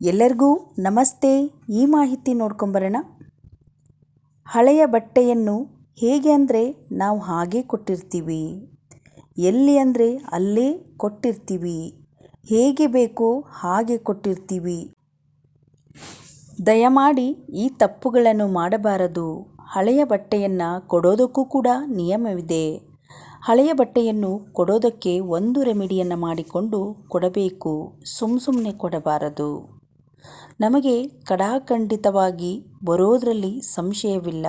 ಎಲ್ಲರಿಗೂ ನಮಸ್ತೆ. ಈ ಮಾಹಿತಿ ನೋಡ್ಕೊಂಬರೋಣ. ಹಳೆಯ ಬಟ್ಟೆಯನ್ನು ಹೇಗೆ ಅಂದರೆ ನಾವು ಹಾಗೆ ಕೊಟ್ಟಿರ್ತೀವಿ. ಎಲ್ಲಿ ಅಂದರೆ ಅಲ್ಲೇ ಕೊಟ್ಟಿರ್ತೀವಿ. ಹೇಗೆ ಬೇಕೋ ಹಾಗೆ ಕೊಟ್ಟಿರ್ತೀವಿ. ದಯಮಾಡಿ ಈ ತಪ್ಪುಗಳನ್ನು ಮಾಡಬಾರದು. ಹಳೆಯ ಬಟ್ಟೆಯನ್ನು ಕೊಡೋದಕ್ಕೂ ಕೂಡ ನಿಯಮವಿದೆ. ಹಳೆಯ ಬಟ್ಟೆಯನ್ನು ಕೊಡೋದಕ್ಕೆ ಒಂದು ರೆಮಿಡಿಯನ್ನು ಮಾಡಿಕೊಂಡು ಕೊಡಬೇಕು. ಸುಮ್ಮ ಸುಮ್ಮನೆ ಕೊಡಬಾರದು. ನಮಗೆ ಕಡಾಖಂಡಿತವಾಗಿ ಬರೋದರಲ್ಲಿ ಸಂಶಯವಿಲ್ಲ.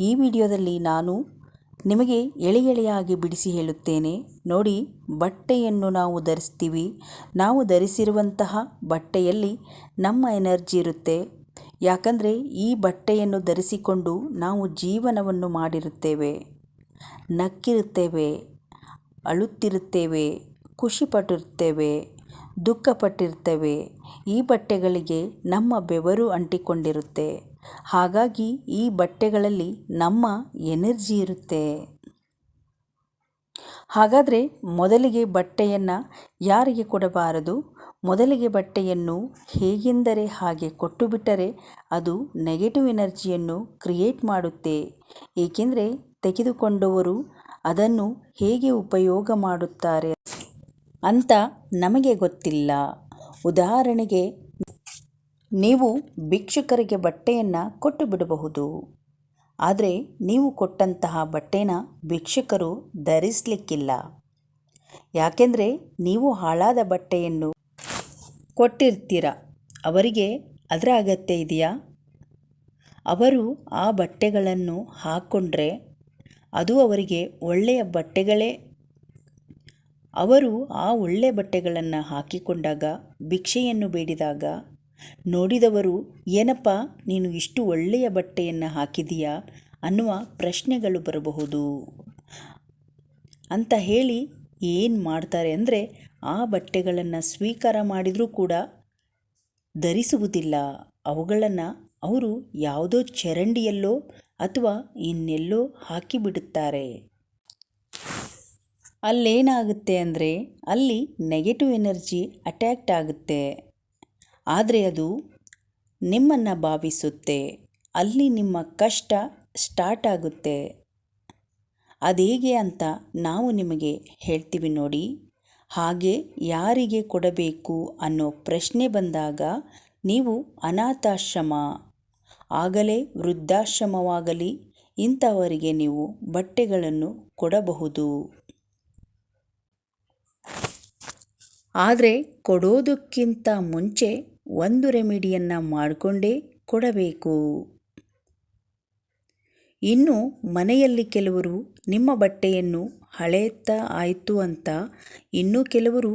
ಈ ವಿಡಿಯೋದಲ್ಲಿ ನಾನು ನಿಮಗೆ ಎಳೆ ಎಳೆಯಾಗಿ ಬಿಡಿಸಿ ಹೇಳುತ್ತೇನೆ. ನೋಡಿ, ಬಟ್ಟೆಯನ್ನು ನಾವು ಧರಿಸ್ತೀವಿ. ನಾವು ಧರಿಸಿರುವಂತಹ ಬಟ್ಟೆಯಲ್ಲಿ ನಮ್ಮ ಎನರ್ಜಿ ಇರುತ್ತೆ. ಯಾಕಂದರೆ, ಈ ಬಟ್ಟೆಯನ್ನು ಧರಿಸಿಕೊಂಡು ನಾವು ಜೀವನವನ್ನು ಮಾಡಿರುತ್ತೇವೆ. ನಕ್ಕಿರುತ್ತೇವೆ, ಅಳುತ್ತಿರುತ್ತೇವೆ, ಖುಷಿಪಟ್ಟಿರುತ್ತೇವೆ. ದುಃಖಪಟ್ಟಿರ್ತೇವೆ. ಈ ಬಟ್ಟೆಗಳಿಗೆ ನಮ್ಮ ಬೆವರು ಅಂಟಿಕೊಂಡಿರುತ್ತೆ. ಹಾಗಾಗಿ ಈ ಬಟ್ಟೆಗಳಲ್ಲಿ ನಮ್ಮ ಎನರ್ಜಿ ಇರುತ್ತೆ. ಹಾಗಾದರೆ ಮೊದಲಿಗೆ ಬಟ್ಟೆಯನ್ನು ಯಾರಿಗೆ ಕೊಡಬಾರದು? ಮೊದಲಿಗೆ ಬಟ್ಟೆಯನ್ನು ಹೇಗೆಂದರೆ ಹಾಗೆ ಕೊಟ್ಟು ಬಿಟ್ಟರೆ ಅದು ನೆಗೆಟಿವ್ ಎನರ್ಜಿಯನ್ನು ಕ್ರಿಯೇಟ್ ಮಾಡುತ್ತೆ. ಏಕೆಂದರೆ ತೆಗೆದುಕೊಂಡವರು ಅದನ್ನು ಹೇಗೆ ಉಪಯೋಗ ಮಾಡುತ್ತಾರೆ? ಅಂತ ನಮಗೆ ಗೊತ್ತಿಲ್ಲ. ಉದಾಹರಣೆಗೆ, ನೀವು ಭಿಕ್ಷುಕರಿಗೆ ಬಟ್ಟೆಯನ್ನು ಕೊಟ್ಟು ಬಿಡಬಹುದು. ಆದರೆ, ನೀವು ಕೊಟ್ಟಂತಹ ಬಟ್ಟೆನ ಭಿಕ್ಷುಕರು ಧರಿಸಲಿಕ್ಕಿಲ್ಲ. ಯಾಕೆಂದರೆ, ನೀವು ಹಾಳಾದ ಬಟ್ಟೆಯನ್ನು ಕೊಟ್ಟಿರ್ತೀರ. ಅವರಿಗೆ ಅದರ ಅಗತ್ಯ ಇದೆಯಾ? ಅವರು ಆ ಬಟ್ಟೆಗಳನ್ನು ಹಾಕ್ಕೊಂಡ್ರೆ ಅದು ಅವರಿಗೆ ಒಳ್ಳೆಯ ಬಟ್ಟೆಗಳೇ ಅವರು ಆ ಒಳ್ಳೆ ಬಟ್ಟೆಗಳನ್ನು ಹಾಕಿಕೊಂಡಾಗ, ಭಿಕ್ಷೆಯನ್ನು ಬೇಡಿದಾಗ, ನೋಡಿದವರು, ಏನಪ್ಪ, ನೀನು ಇಷ್ಟು ಒಳ್ಳೆಯ ಬಟ್ಟೆಯನ್ನು ಹಾಕಿದೀಯಾ? ಅನ್ನುವ ಪ್ರಶ್ನೆಗಳು ಬರಬಹುದು. ಅಂತ ಹೇಳಿ ಏನು ಮಾಡ್ತಾರೆ ಅಂದರೆ, ಆ ಬಟ್ಟೆಗಳನ್ನು ಸ್ವೀಕಾರ ಮಾಡಿದರೂ ಕೂಡ ಧರಿಸುವುದಿಲ್ಲ. ಅವುಗಳನ್ನು ಅವರು ಯಾವುದೋ ಚರಂಡಿಯಲ್ಲೋ ಅಥವಾ ಇನ್ನೆಲ್ಲೋ ಹಾಕಿಬಿಡುತ್ತಾರೆ. ಅಲ್ಲೇನಾಗುತ್ತೆ ಅಂದರೆ ಅಲ್ಲಿ ನೆಗೆಟಿವ್ ಎನರ್ಜಿ ಅಟ್ಯಾಕ್ಟ್ ಆಗುತ್ತೆ. ಆದರೆ ಅದು ನಿಮ್ಮನ್ನು ಭಾವಿಸುತ್ತೆ ಅಲ್ಲಿ ನಿಮ್ಮ ಕಷ್ಟ ಸ್ಟಾರ್ಟ್ ಆಗುತ್ತೆ. ಅದೇಗೆ ಅಂತ ನಾವು ನಿಮಗೆ ಹೇಳ್ತೀವಿ ನೋಡಿ. ಹಾಗೆ ಯಾರಿಗೆ ಕೊಡಬೇಕು ಅನ್ನೋ ಪ್ರಶ್ನೆ ಬಂದಾಗ ನೀವು ಅನಾಥಾಶ್ರಮ. ಆಗಲೇ ವೃದ್ಧಾಶ್ರಮವಾಗಲಿ, ಇಂಥವರಿಗೆ ನೀವು ಬಟ್ಟೆಗಳನ್ನು ಕೊಡಬಹುದು. ಆದರೆ ಕೊಡೋದಕ್ಕಿಂತ ಮುಂಚೆ ಒಂದು ರೆಮಿಡಿಯನ್ನು ಮಾಡಿಕೊಂಡೇ ಕೊಡಬೇಕು. ಇನ್ನು ಮನೆಯಲ್ಲಿ ಕೆಲವರು ನಿಮ್ಮ ಬಟ್ಟೆಯನ್ನು ಹಳೆಯತ್ತ ಆಯಿತು ಅಂತ ಇನ್ನೂ ಕೆಲವರು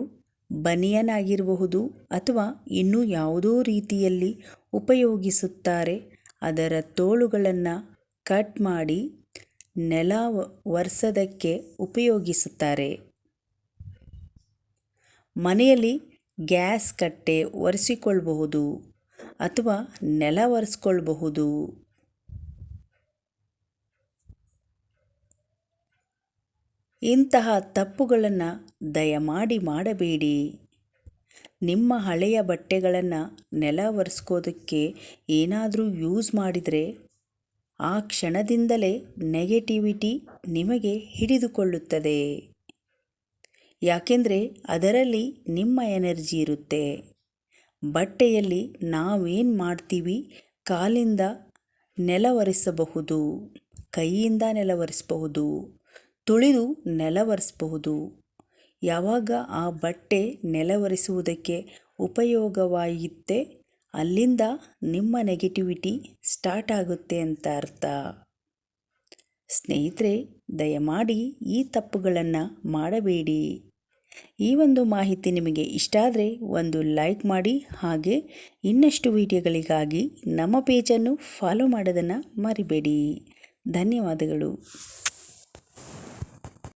ಬನಿಯನಾಗಿರಬಹುದು ಅಥವಾ ಇನ್ನೂ ಯಾವುದೋ ರೀತಿಯಲ್ಲಿ ಉಪಯೋಗಿಸುತ್ತಾರೆ. ಅದರ ತೋಳುಗಳನ್ನು ಕಟ್ ಮಾಡಿ ನೆಲ ಒರೆಸೋದಕ್ಕೆ ಉಪಯೋಗಿಸುತ್ತಾರೆ. ಮನೆಯಲ್ಲಿ ಗ್ಯಾಸ್ ಕಟ್ಟೆ ಒರೆಸಿಕೊಳ್ಳಬಹುದು ಅಥವಾ ನೆಲ ಒರೆಸ್ಕೊಳ್ಬಹುದು. ಇಂತಹ ತಪ್ಪುಗಳನ್ನು ದಯಮಾಡಿ ಮಾಡಬೇಡಿ. ನಿಮ್ಮ ಹಳೆಯ ಬಟ್ಟೆಗಳನ್ನು ನೆಲ ಒರೆಸ್ಕೋದಕ್ಕೆ ಏನಾದರೂ ಯೂಸ್ ಮಾಡಿದರೆ ಆ ಕ್ಷಣದಿಂದಲೇ ನೆಗೆಟಿವಿಟಿ ನಿಮಗೆ ಹಿಡಿದುಕೊಳ್ಳುತ್ತದೆ. ಯಾಕೆಂದರೆ ಅದರಲ್ಲಿ ನಿಮ್ಮ ಎನರ್ಜಿ ಇರುತ್ತೆ. ಬಟ್ಟೆಯಲ್ಲಿ ನಾವೇನು ಮಾಡ್ತೀವಿ? ಕಾಲಿಂದ ನೆಲ ಒರೆಸಬಹುದು ಕೈಯಿಂದ ನೆಲ ಒರೆಸಬಹುದು ತುಳಿದು ನೆಲ ಒರೆಸಬಹುದು ಯಾವಾಗ ಆ ಬಟ್ಟೆ ನೆಲ ಒರೆಸುವುದಕ್ಕೆ ಉಪಯೋಗವಾಯಿತೆ ಅಲ್ಲಿಂದ ನಿಮ್ಮ ನೆಗೆಟಿವಿಟಿ ಸ್ಟಾರ್ಟ್ ಆಗುತ್ತೆ ಅಂತ ಅರ್ಥ. ಸ್ನೇಹಿತರೆ, ದಯಮಾಡಿ ಈ ತಪ್ಪುಗಳನ್ನು ಮಾಡಬೇಡಿ. ಈ ಒಂದು ಮಾಹಿತಿ ನಿಮಗೆ ಇಷ್ಟ ಆದರೆ ಒಂದು ಲೈಕ್ ಮಾಡಿ ಹಾಗೆ ಇನ್ನಷ್ಟು ವಿಡಿಯೋಗಳಿಗಾಗಿ ನಮ್ಮ ಪೇಜನ್ನು ಫಾಲೋ ಮಾಡೋದನ್ನು ಮರಿಬೇಡಿ. ಧನ್ಯವಾದಗಳು.